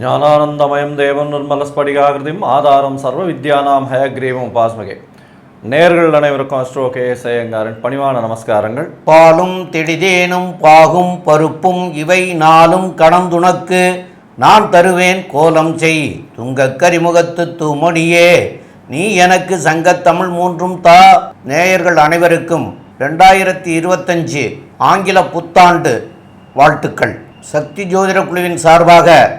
ஞானானந்தமயம் தேவம் நிர்மலஸ்படிகாகிருதிம் ஆதாரம் சர்வ வித்யானாம் ஹயக்ரீவம் உபாஸ்மகே. நேர்கள் அனைவருக்கும் அஸ்ட்ரோ கே எஸ் பணிவான நமஸ்காரங்கள். பாலும் திடிதேனும் பாகும் பருப்பும் இவை நாளும் கடந்துணக்கு. நான் தருவேன் கோலம் செய் துங்கக் கரிமுகத்து தூமொழியே. நீ எனக்கு சங்கத்தமிழ் மூன்றும் தா. நேயர்கள் அனைவருக்கும் ரெண்டாயிரத்தி இருபத்தஞ்சு ஆங்கில புத்தாண்டு வாழ்த்துக்கள். சக்தி ஜோதிட குழுவின் சார்பாக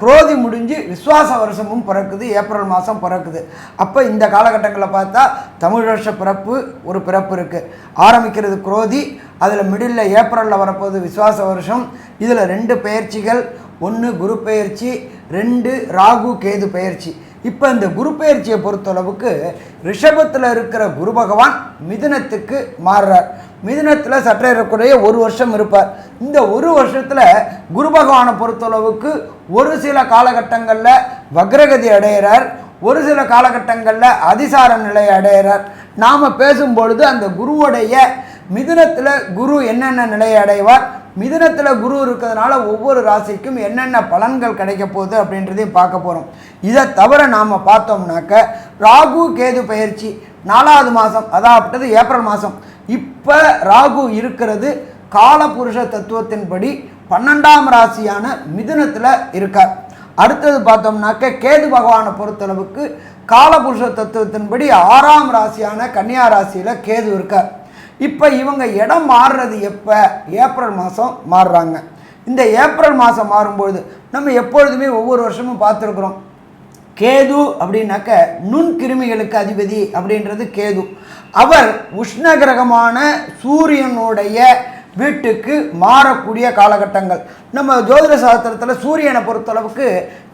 குரோதி முடிஞ்சு விஸ்வாச வருஷமும் பிறக்குது ஏப்ரல் மாதம் பிறக்குது. அப்போ இந்த காலகட்டங்களில் பார்த்தா தமிழ் வருஷ பிறப்பு ஒரு பிறப்பு இருக்குது ஆரம்பிக்கிறது குரோதி அதில் மிடில் ஏப்ரலில் வரப்போகுது விஸ்வாச வருஷம். இதில் ரெண்டு பயிற்சிகள் ஒன்று குரு பயிற்சி ரெண்டு ராகு கேது பயிற்சி இப்போ இந்த குரு பெயர்ச்சியை பொறுத்தளவுக்கு ரிஷபத்தில் இருக்கிற குரு பகவான் மிதுனத்துக்கு மாறுறார். மிதுனத்தில் சற்றேறக்குறைய ஒரு வருஷம் இருப்பார். இந்த ஒரு வருஷத்தில் குரு பகவானை பொறுத்தளவுக்கு ஒரு சில காலகட்டங்களில் வக்ரகதி அடைகிறார். ஒரு சில காலகட்டங்களில் அதிசார நிலை அடைகிறார். நாம் பேசும்பொழுது அந்த குருவுடைய மிதுனத்தில் குரு என்னென்ன நிலையை அடைவார்? மிதுனத்தில் குரு இருக்கிறதுனால ஒவ்வொரு ராசிக்கும் என்னென்ன பலன்கள் கிடைக்க போகுது அப்படின்றதையும் பார்க்க போகிறோம் இதை தவிர நாம் பார்த்தோம்னாக்க ராகு கேது பயிற்சி நாலாவது மாதம் அதாவது ஏப்ரல் மாதம் இப்போ ராகு இருக்கிறது காலபுருஷ தத்துவத்தின்படி பன்னெண்டாம் ராசியான மிதுனத்தில் இருக்கார். அடுத்தது பார்த்தோம்னாக்க கேது பகவானை பொறுத்தளவுக்கு காலபுருஷ தத்துவத்தின்படி ஆறாம் ராசியான கன்னியா ராசியில் கேது இருக்கார். இப்போ இவங்க இடம் மாறுறது எப்போ? ஏப்ரல் மாதம் மாறுறாங்க. இந்த ஏப்ரல் மாதம் மாறும்பொழுது நம்ம எப்பொழுதுமே ஒவ்வொரு வருஷமும் பார்த்துருக்குறோம். கேது அப்படின்னாக்க நுண்கிருமிகளுக்கு அதிபதி அப்படின்றது கேது. அவர் உஷ்ண கிரகமான சூரியனுடைய வீட்டுக்கு மாறக்கூடிய காலகட்டங்கள். நம்ம ஜோதிட சாஸ்திரத்தில் சூரியனை பொறுத்தளவுக்கு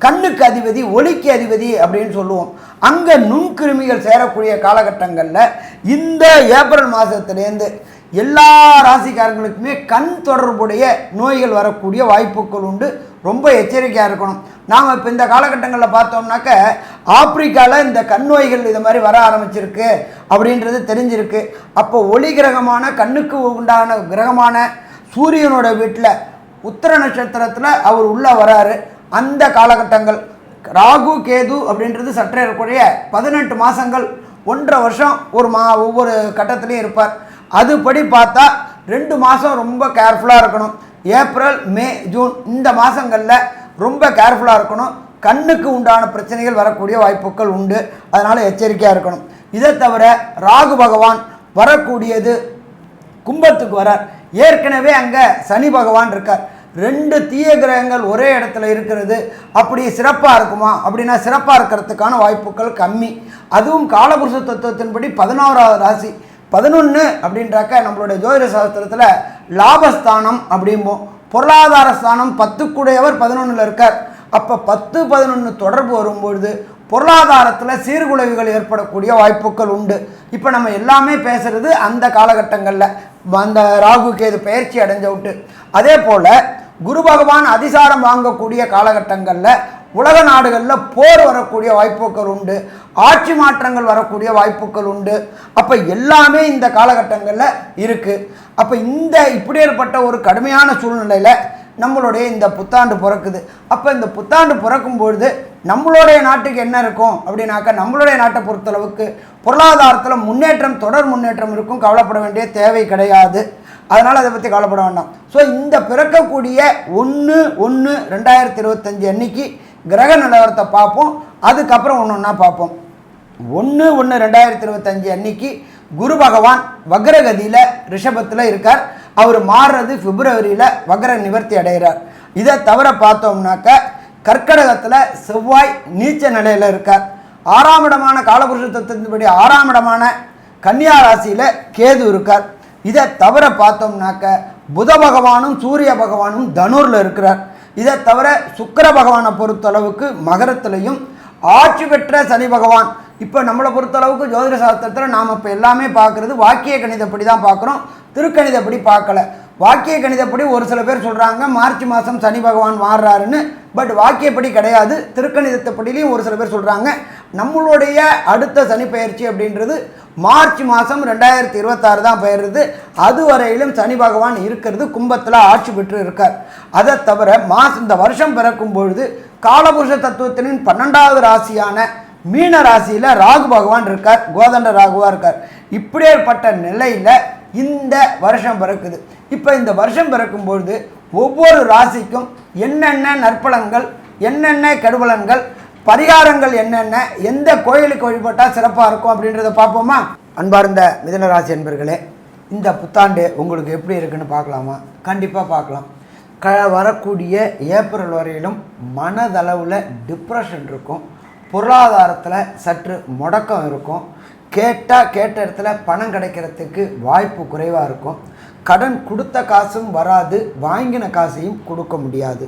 கண்ணுக்கு அதிபதி ஒளிக்கு அதிபதி அப்படின்னு சொல்லுவோம். அங்கே நுண்கிருமிகள் சேரக்கூடிய காலகட்டங்களில் இந்த ஏப்ரல் மாதத்துலேருந்து எல்லா ராசிக்காரங்களுக்குமே கண் தொடர்புடைய நோய்கள் வரக்கூடிய வாய்ப்புகள் உண்டு. ரொம்ப எச்சரிக்கையாக இருக்கணும். நாம் இப்போ இந்த காலகட்டங்களில் பார்த்தோம்னாக்க ஆப்பிரிக்காவில் இந்த கண் நோய்கள் இது மாதிரி வர ஆரம்பிச்சிருக்கு. அப்படின்றது தெரிஞ்சிருக்கு. அப்போ ஒளி கிரகமான கண்ணுக்கு உண்டான கிரகமான சூரியனோட வீட்டில் உத்தர நட்சத்திரத்தில் அவர் உள்ளே வராரு. அந்த காலகட்டங்கள் ராகு கேது அப்படின்றது சற்றே இருக்கக்கூடிய பதினெட்டு மாதங்கள் ஒன்றரை வருஷம் ஒரு மா ஒவ்வொரு கட்டத்துலேயும் இருப்பார். அதுபடி பார்த்தா ரெண்டு மாதம் ரொம்ப கேர்ஃபுல்லாக இருக்கணும். ஏப்ரல் மே ஜூன் இந்த மாதங்களில் ரொம்ப கேர்ஃபுல்லாக இருக்கணும். கண்ணுக்கு உண்டான பிரச்சனைகள் வரக்கூடிய வாய்ப்புகள் உண்டு. அதனால் எச்சரிக்கையாக இருக்கணும். இதை தவிர ராகு பகவான் வரக்கூடியது கும்பத்துக்கு வரார். ஏற்கனவே அங்கே சனி பகவான் இருக்கார். ரெண்டு தீய கிரகங்கள் ஒரே இடத்துல இருக்கிறது. அப்படி சிறப்பாக இருக்குமா? அப்படின்னா சிறப்பாக இருக்கிறதுக்கான வாய்ப்புகள் கம்மி. அதுவும் காலபுருஷ தத்துவத்தின்படி பதினோராவது ராசி. பதினொன்று அப்படின்றாக்க நம்மளுடைய ஜோதிட சாஸ்திரத்தில் லாபஸ்தானம் அப்படிம்போம். பொருளாதார ஸ்தானம் பத்துக்குடையவர் பதினொன்றில் இருக்கார். அப்போ பத்து பதினொன்று தொடர்பு வரும்பொழுது பொருளாதாரத்தில் சீர்குலைவுகள் ஏற்படக்கூடிய வாய்ப்புகள் உண்டு. இப்போ நம்ம எல்லாமே பேசுறது அந்த காலகட்டங்களில். அந்த ராகு கேது பயிற்சி அடைஞ்ச விட்டு அதே போல் குரு பகவான் அதிசாரம் வாங்கக்கூடிய காலகட்டங்களில் உலக நாடுகளில் போர் வரக்கூடிய வாய்ப்புகள் உண்டு. ஆட்சி மாற்றங்கள் வரக்கூடிய வாய்ப்புகள் உண்டு. அப்போ எல்லாமே இந்த காலகட்டங்களில் இருக்குது அப்போ இந்த இப்படி ஏற்பட்ட ஒரு கடுமையான சூழ்நிலையில் நம்மளுடைய இந்த புத்தாண்டு பிறக்குது. அப்போ இந்த புத்தாண்டு பிறக்கும் பொழுது நம்மளுடைய நாட்டுக்கு என்ன இருக்கும்? அப்படின்னாக்கா நம்மளுடைய நாட்டை பொறுத்தளவுக்கு பொருளாதாரத்தில் முன்னேற்றம் தொடர் முன்னேற்றம் இருக்கும். கவலைப்பட வேண்டிய தேவை கிடையாது. அதனால் அதை பற்றி கவலைப்பட வேண்டாம். ஸோ இந்த பிறக்கக்கூடிய ஒன்று ஒன்று ரெண்டாயிரத்தி இருபத்தஞ்சி அன்னைக்கு கிரக நிலவரத்தை பார்ப்போம். அதுக்கப்புறம் ஒன்று ஒன்றா பார்ப்போம். ஒன்று ஒன்று ரெண்டாயிரத்தி இருபத்தஞ்சி அன்னைக்கு குரு பகவான் வக்ரகதியில் ரிஷபத்தில் இருக்கார். அவர் மாறுறது பிப்ரவரியில் வக்ர நிவர்த்தி அடைகிறார். இதை தவிர பார்த்தோம்னாக்க கர்க்கடகத்தில் செவ்வாய் நீச்ச நிலையில் இருக்கார். ஆறாம் இடமான காலபுருஷ தத்துவத்தின்படி ஆறாம் இடமான கன்னியா ராசியில் கேது இருக்கார். இதை தவிர பார்த்தோம்னாக்க புத பகவானும் சூரிய பகவானும் தனூரில் இருக்கிறார். இதை தவிர சுக்கிர பகவானை பொறுத்தளவுக்கு மகரத்திலையும் ஆட்சி பெற்ற சனி பகவான். இப்போ நம்மளை பொறுத்தளவுக்கு ஜோதிட சாஸ்திரத்தில் நாம் இப்போ எல்லாமே பார்க்குறது வாக்கிய கணிதப்படி தான் பார்க்குறோம். திருக்கணிதப்படி பார்க்கல. வாக்கிய கணிதப்படி ஒரு சில பேர் சொல்கிறாங்க மார்ச் மாதம் சனி பகவான் மாறுறாருன்னு பட் வாக்கியப்படி கிடையாது திருக்கணிதத்தைப்படிலையும் ஒரு சில பேர் சொல்கிறாங்க நம்மளுடைய அடுத்த சனி பயிற்சி அப்படின்றது மார்ச் மாதம் ரெண்டாயிரத்தி இருபத்தாறு தான் பெயருது அதுவரையிலும் சனி பகவான் இருக்கிறது கும்பத்தில் ஆட்சி பெற்று இருக்கார் அதை தவிர மாச இந்த வருஷம் பிறக்கும் பொழுது காலபுருஷ தத்துவத்தினின் பன்னெண்டாவது ராசியான மீன ராசியில் ராகு பகவான் இருக்கார் கோதண்ட ராகுவா இருக்கார். இப்படியேற்பட்ட நிலையில் இந்த வருஷம் பிறக்குது. இப்போ இந்த வருஷம் பிறக்கும்பொழுது ஒவ்வொரு ராசிக்கும் என்னென்ன நற்பலன்கள் என்னென்ன கெடுபலன்கள் பரிகாரங்கள் என்னென்ன எந்த கோயிலுக்கு வழிபட்டால் சிறப்பாக இருக்கும் அப்படின்றத பார்ப்போமா? அன்பார்ந்த மிதனராசி என்பர்களே இந்த புத்தாண்டு உங்களுக்கு எப்படி இருக்குன்னு பார்க்கலாமா? கண்டிப்பாக பார்க்கலாம். க வரக்கூடிய ஏப்ரல் வரையிலும் மனதளவில் டிப்ரெஷன் இருக்கும். பொருளாதாரத்தில் சற்று முடக்கம் இருக்கும். கேட்டால் கேட்ட இடத்துல பணம் கிடைக்கிறதுக்கு வாய்ப்பு குறைவாக இருக்கும். கடன் கொடுத்த காசும் வராது வாங்கின காசையும் கொடுக்க முடியாது.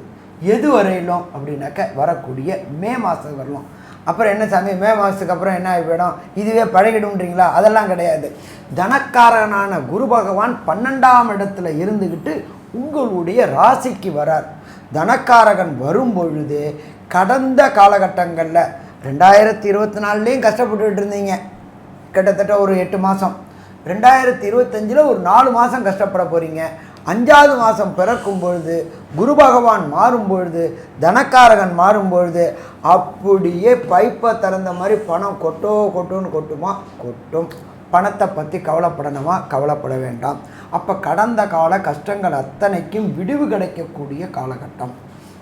எது வரையிலும் அப்படின்னாக்க வரக்கூடிய மே மாதம் வரலாம் அப்புறம் என்ன சாமி மே மாதத்துக்கு அப்புறம் என்ன ஆகிவிடும் இதுவே பழகிடும்ன்றீங்களா? அதெல்லாம் கிடையாது. தனக்காரனான குரு பகவான் பன்னெண்டாம் இடத்துல இருந்துக்கிட்டு உங்களுடைய ராசிக்கு வரார். தனக்காரகன் வரும் பொழுது கடந்த காலகட்டங்களில் ரெண்டாயிரத்தி இருபத்தி நாலுலேயும் கஷ்டப்பட்டுக்கிட்டு இருந்தீங்க. கிட்டத்தட்ட ஒரு எட்டு மாதம் ரெண்டாயிரத்தி இருபத்தஞ்சில் ஒரு நாலு மாதம் கஷ்டப்பட போகிறீங்க அஞ்சாவது மாதம் பிறக்கும் பொழுது குரு பகவான் மாறும் பொழுது தனக்காரகன் மாறும் பொழுது அப்படியே பைப்பை திறந்த மாதிரி பணம் கொட்டோ கொட்டோன்னு கொட்டுமா? கொட்டும். பணத்தை பற்றி கவலைப்படணுமா? கவலைப்பட வேண்டாம். அப்போ கடந்த கால கஷ்டங்கள் அத்தனைக்கும் விடிவு கிடைக்கக்கூடிய காலகட்டம்.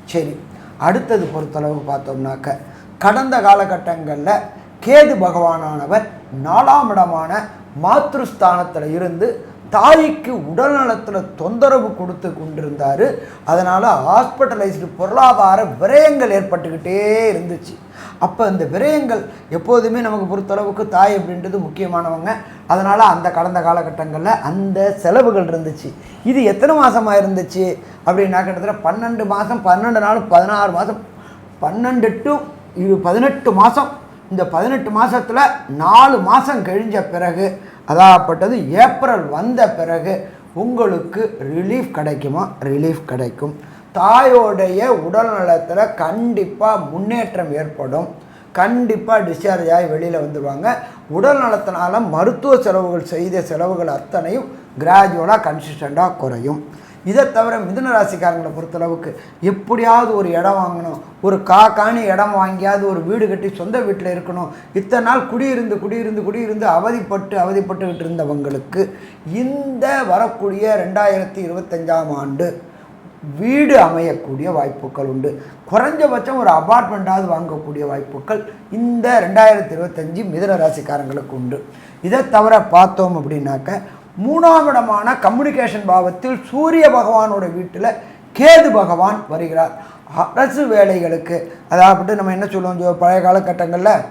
சரி அடுத்தது பொறுத்தளவு பார்த்தோம்னாக்க கடந்த காலகட்டங்களில் கேது பகவானானவர் நாலாம் இடமான மாத்ருஸ்தானத்தில் இருந்து தாய்க்கு உடல் நலத்தில் தொந்தரவு கொடுத்து கொண்டிருந்தார். அதனால் ஹாஸ்பிட்டலைஸ்டு பொருளாதார விரயங்கள் ஏற்பட்டுக்கிட்டே இருந்துச்சு. அப்போ இந்த விரயங்கள் எப்போதுமே நமக்கு பொறுத்தளவுக்கு தாய் அப்படின்றது முக்கியமானவங்க. அதனால் அந்த கடந்த காலகட்டங்களில் அந்த செலவுகள் இருந்துச்சு. இது எத்தனை மாதமாக இருந்துச்சு? அப்படின்னா கிட்டத்தட்ட பன்னெண்டு மாதம் பன்னெண்டு நாள் பதினாறு மாதம் பன்னெண்டு டு இது பதினெட்டு மாதம் இந்த பதினெட்டு மாதத்தில் நாலு மாதம் கழிஞ்ச பிறகு அதாகப்பட்டது ஏப்ரல் வந்த பிறகு உங்களுக்கு ரிலீஃப் கிடைக்குமா? ரிலீஃப் கிடைக்கும். தாயோடைய உடல் நலத்தில் கண்டிப்பாக முன்னேற்றம் ஏற்படும். கண்டிப்பாக டிஸ்சார்ஜ் ஆகி வெளியில் வந்துடுவாங்க உடல் நலத்தினால் மருத்துவ செலவுகள் செய்த செலவுகள் அத்தனையும் கிராஜுவலாக கன்சிஸ்டண்ட்டாக குறையும். இதை தவிர மிதுன ராசிக்காரங்களை பொறுத்தளவுக்கு எப்படியாவது ஒரு இடம் வாங்கணும். ஒரு கா காணி இடம் வாங்கியாவது ஒரு வீடு கட்டி சொந்த வீட்டில் இருக்கணும். இத்தனை நாள் குடியிருந்து குடியிருந்து குடியிருந்து அவதிப்பட்டு அவதிப்பட்டுக்கிட்டு இருந்தவங்களுக்கு இந்த வரக்கூடிய ரெண்டாயிரத்தி இருபத்தஞ்சாம் ஆண்டு வீடு அமையக்கூடிய வாய்ப்புகள் உண்டு. குறைஞ்சபட்சம் ஒரு அபார்ட்மெண்ட்டாவது வாங்கக்கூடிய வாய்ப்புகள் இந்த ரெண்டாயிரத்தி இருபத்தஞ்சி மிதுன ராசிக்காரங்களுக்கு உண்டு. இதை தவிர பார்த்தோம் அப்படின்னாக்க மூணாம் இடமான கம்யூனிகேஷன் பாவத்தில் சூரிய பகவானோட வீட்டில் கேது பகவான் வருகிறார். அரசு வேலைகளுக்கு அதாவது நம்ம என்ன சொல்லுவோம் பழைய காலகட்டங்களில்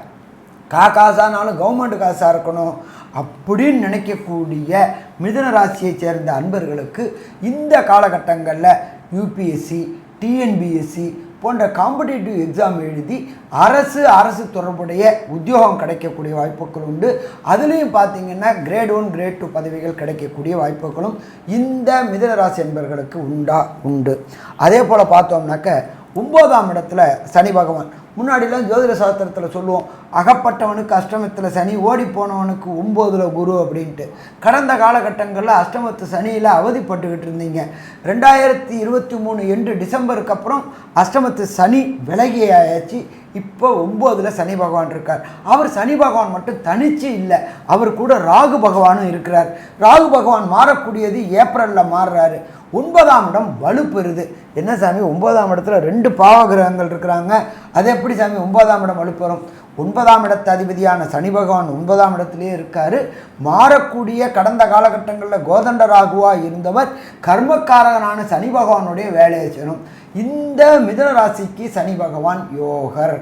கா காசானாலும் கவர்மெண்ட் காசாக இருக்கணும் அப்படின்னு நினைக்கக்கூடிய மிதுன சேர்ந்த அன்பர்களுக்கு இந்த காலகட்டங்களில் யூபிஎஸ்சி டிஎன்பிஎஸ்சி போன்ற காம்படிட்டிவ் எக்ஸாம் எழுதி அரசு அரசு தொடர்புடைய உத்தியோகம் கிடைக்கக்கூடிய வாய்ப்புகள் உண்டு. அதுலேயும் பார்த்தீங்கன்னா கிரேட் ஒன் கிரேட் டூ பதவிகள் கிடைக்கக்கூடிய வாய்ப்புகளும் இந்த மிதனராசி என்பர்களுக்கு உண்டா? உண்டு. அதே போல் பார்த்தோம்னாக்க ஒம்போதாம் இடத்துல சனி பகவான். முன்னாடிலாம் ஜோதிட சாஸ்திரத்தில் சொல்லுவோம் அகப்பட்டவனுக்கு அஷ்டமத்தில் சனி ஓடி போனவனுக்கு ஒம்போதில் குரு அப்படின்ட்டு. கடந்த காலகட்டங்களில் அஷ்டமத்து சனியில் அவதிப்பட்டுக்கிட்டு இருந்தீங்க. ரெண்டாயிரத்தி இருபத்தி மூணு எண்டு டிசம்பருக்கு அப்புறம் அஷ்டமத்து சனி விலகியாயாச்சு இப்போ ஒம்போதில் சனி பகவான் இருக்கார். அவர் சனி பகவான் மட்டும் தனிச்சு இல்லை அவர் கூட ராகு பகவானும் இருக்கிறார். ராகு பகவான் மாறக்கூடியது ஏப்ரலில் மாறுறாரு. ஒன்பதாம் இடம் வலுப்பெறுது. என்ன சாமி ஒன்பதாம் இடத்துல ரெண்டு பாவகிரகங்கள் இருக்கிறாங்க. அது எப்படி சாமி ஒன்பதாம் இடம் வலுப்பெறும் ஒன்பதாம் இடத்து அதிபதியான சனி பகவான் ஒன்பதாம் இடத்துலேயே இருக்கார். மாறக்கூடிய கடந்த காலகட்டங்களில் கோதண்ட ராகுவா இருந்தவர் கர்மக்காரகனான சனி பகவானுடைய வேலையை செய்யணும். இந்த மிதன ராசிக்கு சனி பகவான் யோகர்.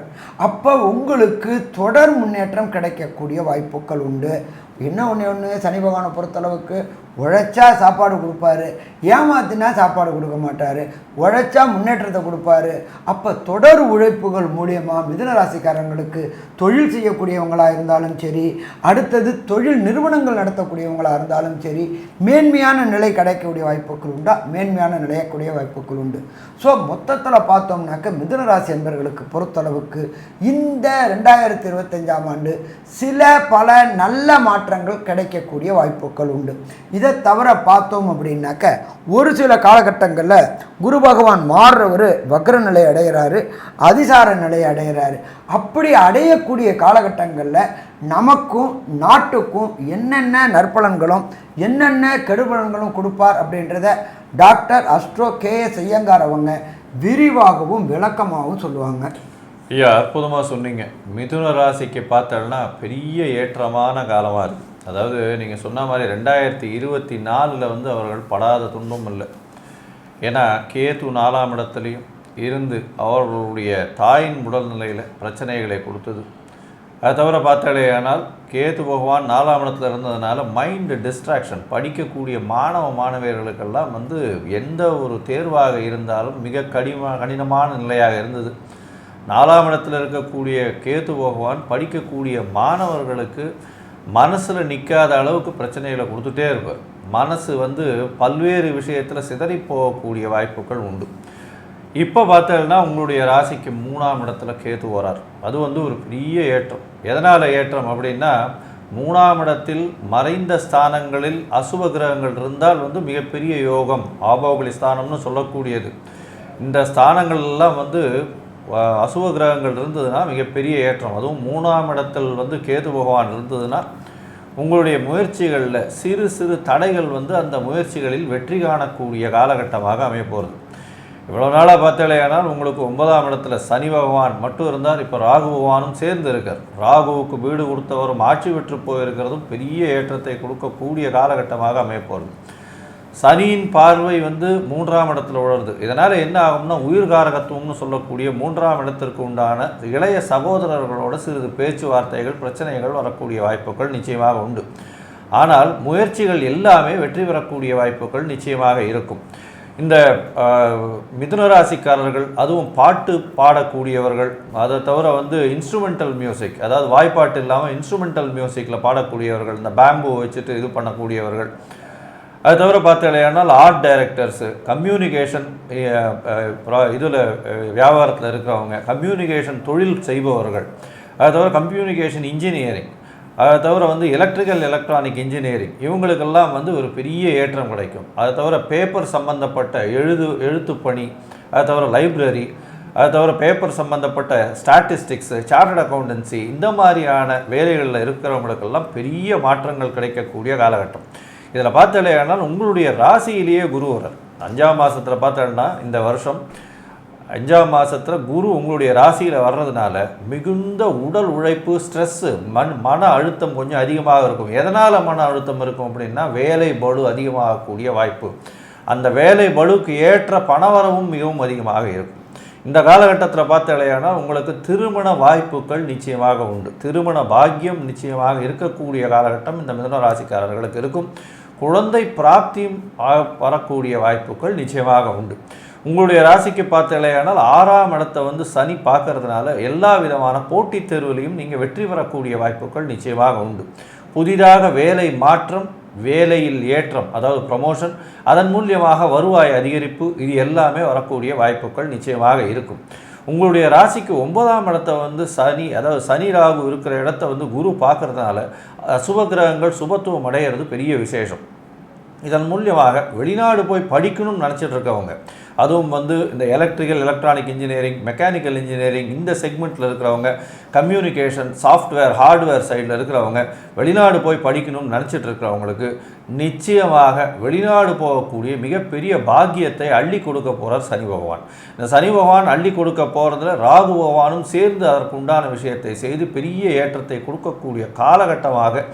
அப்போ உங்களுக்கு தொடர் முன்னேற்றம் கிடைக்கக்கூடிய வாய்ப்புகள் உண்டு. என்ன ஒன்று ஒன்று சனி பகவானை பொறுத்தளவுக்கு உழைச்சா சாப்பாடு கொடுப்பாரு. ஏமாத்தினா சாப்பாடு கொடுக்க மாட்டார். உழைச்சா முன்னேற்றத்தை கொடுப்பாரு. அப்போ தொடர் உழைப்புகள் மூலியமாக மிதுன ராசிக்காரங்களுக்கு தொழில் செய்யக்கூடியவங்களாக இருந்தாலும் சரி அடுத்தது தொழில் நிறுவனங்கள் நடத்தக்கூடியவங்களாக இருந்தாலும் சரி மேன்மையான நிலை கிடைக்கக்கூடிய வாய்ப்புகள் உண்டா? மேன்மையான நிலையக்கூடிய வாய்ப்புகள் உண்டு. ஸோ மொத்தத்தில் பார்த்தோம்னாக்க மிதுன ராசி என்பவர்களுக்கு பொறுத்தளவுக்கு இந்த ரெண்டாயிரத்தி இருபத்தஞ்சாம் ஆண்டு சில பல நல்ல மாற்றங்கள் கிடைக்கக்கூடிய வாய்ப்புகள் உண்டு. இதை தவிர பார்த்தோம் அப்படின்னாக்க ஒரு சில காலகட்டங்களில் குரு பகவான் மாறுறவர் வக்ர நிலை அடைகிறாரு அதிசார நிலை அடைகிறாரு அப்படி அடையக்கூடிய காலகட்டங்களில் நமக்கும் நாட்டுக்கும் என்னென்ன நற்பலன்களும் என்னென்ன கெடுபலன்களும் கொடுப்பார் அப்படின்றத doctor astro K S Iyengar அவங்க விரிவாகவும் விளக்கமாகவும் சொல்லுவாங்க. ஐயா அற்புதமாக சொன்னீங்க. மிதுன ராசிக்கு பார்த்தோம்னா பெரிய ஏற்றமான காலமாக இருக்குது அதாவது நீங்கள் சொன்ன மாதிரி ரெண்டாயிரத்தி இருபத்தி நாலில் வந்து அவர்கள் படாத துன்பம் இல்லை. ஏன்னா கேது நாலாம் இடத்துலையும் இருந்து அவர்களுடைய தாயின் உடல்நிலையில் பிரச்சனைகளை கொடுத்தது. அது தவிர பார்த்தாலேயானால் கேது பகவான் நாலாம் இடத்துல இருந்ததுனால மைண்டு டிஸ்ட்ராக்ஷன் படிக்கக்கூடிய மாணவ மாணவியர்களுக்கெல்லாம் வந்து எந்த ஒரு தேர்வாக இருந்தாலும் மிக கடிம கடினமான நிலையாக இருந்தது. நாலாம் இடத்துல இருக்கக்கூடிய கேது பகவான் படிக்கக்கூடிய மாணவர்களுக்கு மனசில் நிற்காத அளவுக்கு பிரச்சனைகளை கொடுத்துட்டே இருப்பார். மனசு வந்து பல்வேறு விஷயத்தில் சிதறி போகக்கூடிய வாய்ப்புகள் உண்டு. இப்போ பார்த்தீங்கன்னா உங்களுடைய ராசிக்கு மூணாம் இடத்துல கேது வரார். அது வந்து ஒரு பெரிய ஏற்றம். எதனால் ஏற்றம் அப்படின்னா மூணாம் இடத்தில் மறைந்த ஸ்தானங்களில் அசுப கிரகங்கள் இருந்தால் வந்து மிகப்பெரிய யோகம் ஆபோகலி ஸ்தானம்னு சொல்லக்கூடியது. இந்த ஸ்தானங்கள் எல்லாம் வந்து அசுவ அசுப கிரகங்கள் இருந்ததுன்னா மிகப்பெரிய ஏற்றம். அதுவும் மூணாம் இடத்தில் வந்து கேது பகவான் இருந்ததுன்னா உங்களுடைய முயற்சிகளில் சிறு சிறு தடைகள் வந்து அந்த முயற்சிகளில் வெற்றி காணக்கூடிய காலகட்டமாக அமையப்போகிறது இவ்வளோ நாளாக பார்த்தாலேயானால் உங்களுக்கு ஒன்பதாம் இடத்துல சனி பகவான் மட்டும் இருந்தார் இப்போ ராகு பகவானும் சேர்ந்து இருக்கார். ராகுவுக்கு வீடு கொடுத்தவரும் ஆட்சி பெற்று போயிருக்கிறதும் பெரிய ஏற்றத்தை கொடுக்கக்கூடிய காலகட்டமாக அமையப்போகிறது சனியின் பார்வை வந்து மூன்றாம் இடத்துல உழருது. இதனால் என்ன ஆகும்னா உயிர்காரகத்துவம்னு சொல்லக்கூடிய மூன்றாம் இடத்திற்கு உண்டான இளைய சகோதரர்களோட சிறிது பேச்சுவார்த்தைகள் பிரச்சனைகள் வரக்கூடிய வாய்ப்புகள் நிச்சயமாக உண்டு. ஆனால் முயற்சிகள் எல்லாமே வெற்றி பெறக்கூடிய வாய்ப்புகள் நிச்சயமாக இருக்கும். இந்த மிதுனராசிக்காரர்கள் மிதுன ராசிக்காரர்கள் அதுவும் பாட்டு பாடக்கூடியவர்கள் அதை தவிர வந்து இன்ஸ்ட்ருமெண்டல் மியூசிக் அதாவது வாய்ப்பாட்டு இல்லாமல் இன்ஸ்ட்ருமெண்டல் மியூசிக்கில் பாடக்கூடியவர்கள் இந்த பேம்பு வச்சுட்டு இது பண்ணக்கூடியவர்கள் அது தவிர பார்த்தாலேயானால் ஆர்ட் டைரக்டர்ஸு கம்யூனிகேஷன் இதில் வியாபாரத்தில் இருக்கிறவங்க கம்யூனிகேஷன் தொழில் செய்பவர்கள். அது தவிர கம்யூனிகேஷன் இன்ஜினியரிங் அதை தவிர வந்து எலக்ட்ரிக்கல் எலக்ட்ரானிக் இன்ஜினியரிங் இவங்களுக்கெல்லாம் வந்து ஒரு பெரிய ஏற்றம் கிடைக்கும். அதை தவிர பேப்பர் சம்பந்தப்பட்ட எழுது எழுத்துப்பணி அதை தவிர லைப்ரரி அதை தவிர பேப்பர் சம்மந்தப்பட்ட ஸ்டாட்டிஸ்டிக்ஸு சார்ட்டட் அக்கௌண்டன்சி இந்த மாதிரியான வேலைகளில் இருக்கிறவங்களுக்கெல்லாம் பெரிய மாற்றங்கள் கிடைக்கக்கூடிய காலகட்டம். இதில் பார்த்தாலேயானால் உங்களுடைய ராசியிலேயே குரு வரார் அஞ்சாம் மாதத்தில் பார்த்தோன்னா இந்த வருஷம் அஞ்சாம் மாதத்தில் குரு உங்களுடைய ராசியில் வர்றதுனால மிகுந்த உடல் உழைப்பு ஸ்ட்ரெஸ்ஸு மண் மன அழுத்தம் கொஞ்சம் அதிகமாக இருக்கும். எதனால் மன அழுத்தம் இருக்கும் அப்படின்னா வேலை பலு அதிகமாகக்கூடிய வாய்ப்பு. அந்த வேலை பலுக்கு ஏற்ற பணவரவும் மிகவும் அதிகமாக இருக்கும். இந்த காலகட்டத்தில் பார்த்தாலேயானால் உங்களுக்கு திருமண வாய்ப்புகள் நிச்சயமாக உண்டு. திருமண பாக்கியம் நிச்சயமாக இருக்கக்கூடிய காலகட்டம் இந்த மிதுன ராசிக்காரர்களுக்கு இருக்கும். குழந்தை பிராப்தியும் வரக்கூடிய வாய்ப்புகள் நிச்சயமாக உண்டு. உங்களுடைய ராசிக்கு பார்த்தாலேயானால் ஆறாம் இடத்தை வந்து சனி பார்க்கறதுனால எல்லா விதமான போட்டித் தேர்வுலையும் நீங்கள் வெற்றி பெறக்கூடிய வாய்ப்புகள் நிச்சயமாக உண்டு. புதிதாக வேலை மாற்றம் வேலையில் ஏற்றம் அதாவது ப்ரமோஷன் அதன் மூலியமாக வருவாய் அதிகரிப்பு இது எல்லாமே வரக்கூடிய வாய்ப்புகள் நிச்சயமாக இருக்கும். உங்களுடைய ராசிக்கு ஒன்பதாம் இடத்த வந்து சனி அதாவது சனி ராகு இருக்கிற இடத்த வந்து குரு பார்க்கறதுனால சுப கிரகங்கள் சுபத்துவம் அடையிறது பெரிய விசேஷம். இதன் மூலியமாக வெளிநாடு போய் படிக்கணும்னு நினச்சிட்டு இருக்கவங்க அதுவும் வந்து இந்த electrical electronic engineering mechanical engineering இந்த செக்மெண்ட்டில் இருக்கிறவங்க கம்யூனிகேஷன் சாஃப்ட்வேர் ஹார்ட்வேர் சைடில் இருக்கிறவங்க வெளிநாடு போய் படிக்கணும்னு நினச்சிட்டு இருக்கிறவங்களுக்கு நிச்சயமாக வெளிநாடு போகக்கூடிய மிகப்பெரிய பாக்கியத்தை அள்ளி கொடுக்க போகிறார் சனி பகவான். இந்த சனி பகவான் அள்ளி கொடுக்க போகிறதுல ராகு பகவானும் சேர்ந்து அதற்கு உண்டான விஷயத்தை செய்து பெரிய ஏற்றத்தை கொடுக்கக்கூடிய காலகட்டமாக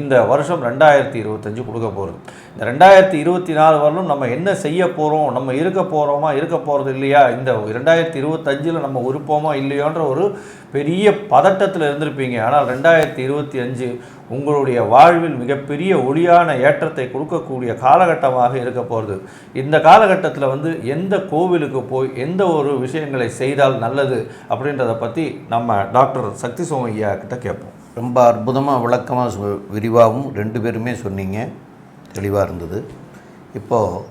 இந்த வருஷம் ரெண்டாயிரத்தி இருபத்தஞ்சு கொடுக்க போகிறது இந்த ரெண்டாயிரத்தி இருபத்தி நாலு வரலும் நம்ம என்ன செய்ய போகிறோம் நம்ம இருக்க போகிறோமா இருக்க போகிறது இல்லையா? இந்த ரெண்டாயிரத்தி இருபத்தஞ்சில் நம்ம இருப்போமா இல்லையோன்ற ஒரு பெரிய பதட்டத்தில் இருந்திருப்பீங்க. ஆனால் ரெண்டாயிரத்தி இருபத்தி அஞ்சு உங்களுடைய வாழ்வில் மிகப்பெரிய ஒளியான ஏற்றத்தை கொடுக்கக்கூடிய காலகட்டமாக இருக்க போகிறது இந்த காலகட்டத்தில் வந்து எந்த கோவிலுக்கு போய் எந்த ஒரு விஷயங்களை செய்தால் நல்லது அப்படின்றத பற்றி நம்ம டாக்டர் சக்தி சோமையா கிட்ட கேட்போம். ரொம்ப அற்புதமாக விளக்கமாக விரிவாகவும் ரெண்டு பேருமே சொன்னீங்க. தெளிவாக இருந்தது. இப்போது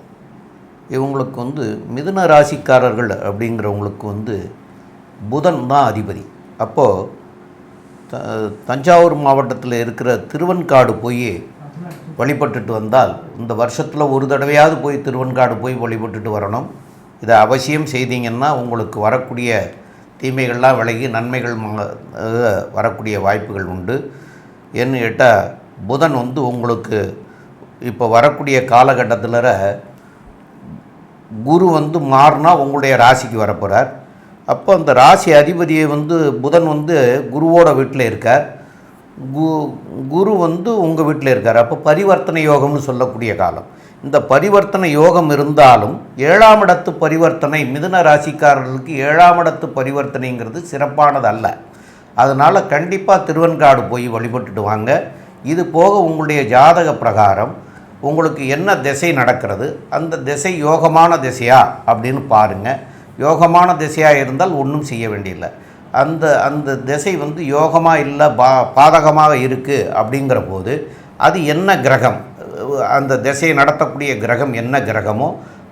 இவங்களுக்கு வந்து மிதுன ராசிக்காரர்கள் அப்படிங்கிறவங்களுக்கு வந்து புதன் தான் அதிபதி. அப்போது த தஞ்சாவூர் மாவட்டத்தில் இருக்கிற திருவன்காடு போய் வழிபட்டுட்டு வந்தால் இந்த வருஷத்தில் ஒரு தடவையாவது போய் திருவன்காடு போய் வழிபட்டுட்டு வரணும். இதை அவசியம் செய்தீங்கன்னா உங்களுக்கு வரக்கூடிய தீமைகள்லாம் விலகி நன்மைகள் வரக்கூடிய வாய்ப்புகள் உண்டு. ஏன்னு கேட்டால் புதன் வந்து உங்களுக்கு இப்போ வரக்கூடிய காலகட்டத்தில் குரு வந்து மாறினா உங்களுடைய ராசிக்கு வரப்போகிறார் அப்போ அந்த ராசி அதிபதியை வந்து புதன் வந்து குருவோட வீட்டில் இருக்கார். கு குரு வந்து உங்கள் வீட்டில் இருக்கார். அப்போ பரிவர்த்தனை யோகம்னு சொல்லக்கூடிய காலம். இந்த பரிவர்த்தனை யோகம் இருந்தாலும் ஏழாம் இடத்து பரிவர்த்தனை மிதுன ராசிக்காரர்களுக்கு ஏழாம் இடத்து பரிவர்த்தனைங்கிறது சிறப்பானது அல்ல அதனால் கண்டிப்பாக திருவன்காடு போய் வழிபட்டுட்டு வாங்க. இது போக உங்களுடைய ஜாதக பிரகாரம் உங்களுக்கு என்ன திசை நடக்கிறது அந்த திசை யோகமான திசையா அப்படின்னு பாருங்கள் யோகமான திசையாக இருந்தால் ஒன்றும் செய்ய வேண்டியதில்லை. அந்த அந்த திசை வந்து யோகமாக இல்லை பா பாதகமாக இருக்குது அப்படிங்கிற போது அது என்ன கிரகம்? அந்த திசையை நடத்தக்கூடிய கிரகம் என்ன கிரகமோ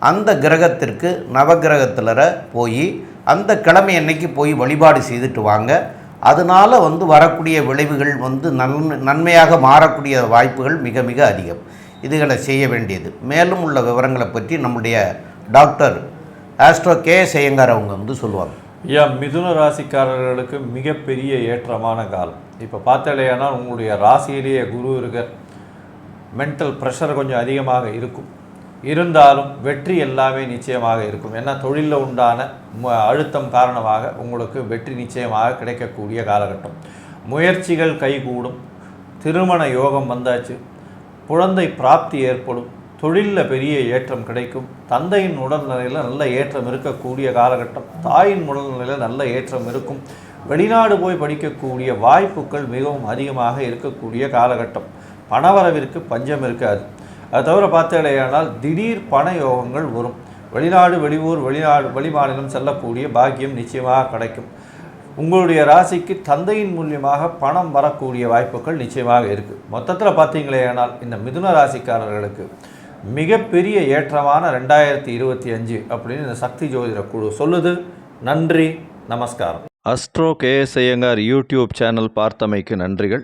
அந்த கிரகத்திற்கு நவகிரகத்தில் போய் அந்த கிழமை அன்னைக்கு போய் வழிபாடு செய்துட்டு வாங்க. அதனால் வந்து வரக்கூடிய விளைவுகள் வந்து நன் நன்மையாக மாறக்கூடிய வாய்ப்புகள் மிக மிக அதிகம். இதுகளை செய்ய வேண்டியது. மேலும் உள்ள விவரங்களை பற்றி நம்முடைய டாக்டர் ஆஸ்ட்ரோ கே செய்யங்கார் அவங்க வந்து சொல்லுவாங்க. ஐயா மிதுன ராசிக்காரர்களுக்கு மிகப்பெரிய ஏற்றமான காலம். இப்போ பார்த்தாலேயானா உங்களுடைய ராசியிலேயே குரு இருக்க மென்டல் ப்ரெஷர் கொஞ்சம் அதிகமாக இருக்கும். இருந்தாலும் வெற்றி எல்லாமே நிச்சயமாக இருக்கும். ஏன்னா தொழிலில் உண்டான அழுத்தம் காரணமாக உங்களுக்கு வெற்றி நிச்சயமாக கிடைக்கக்கூடிய காலகட்டம். முயற்சிகள் கைகூடும். திருமண யோகம் வந்தாச்சு. குழந்தை பிராப்தி ஏற்படும். தொழிலில் பெரிய ஏற்றம் கிடைக்கும். தந்தையின் உடல்நிலையில் நல்ல ஏற்றம் இருக்கக்கூடிய காலகட்டம். தாயின் உடல்நிலையில் நல்ல ஏற்றம் இருக்கும். வெளிநாடு போய் படிக்கக்கூடிய வாய்ப்புகள் மிகவும் அதிகமாக இருக்கக்கூடிய காலகட்டம். பணவரவிற்கு பஞ்சம் இருக்காது அது. தவிர பார்த்தேடையானால் திடீர் பண யோகங்கள் வரும். வெளிநாடு வெளியூர் வெளிநாடு வெளிமாநிலம் செல்லக்கூடிய பாக்கியம் நிச்சயமாக கிடைக்கும். உங்களுடைய ராசிக்கு தந்தையின் மூலியமாக பணம் வரக்கூடிய வாய்ப்புகள் நிச்சயமாக இருக்குது மொத்தத்தில் பார்த்தீங்களேயானால் இந்த மிதுன ராசிக்காரர்களுக்கு மிகப்பெரிய ஏற்றமான ரெண்டாயிரத்தி இருபத்தி அஞ்சு அப்படின்னு இந்த சக்தி ஜோதிட குழு சொல்லுது. நன்றி நமஸ்காரம். Astro KS Iyengar YouTube channel பார்த்தமைக்கு நன்றிகள்.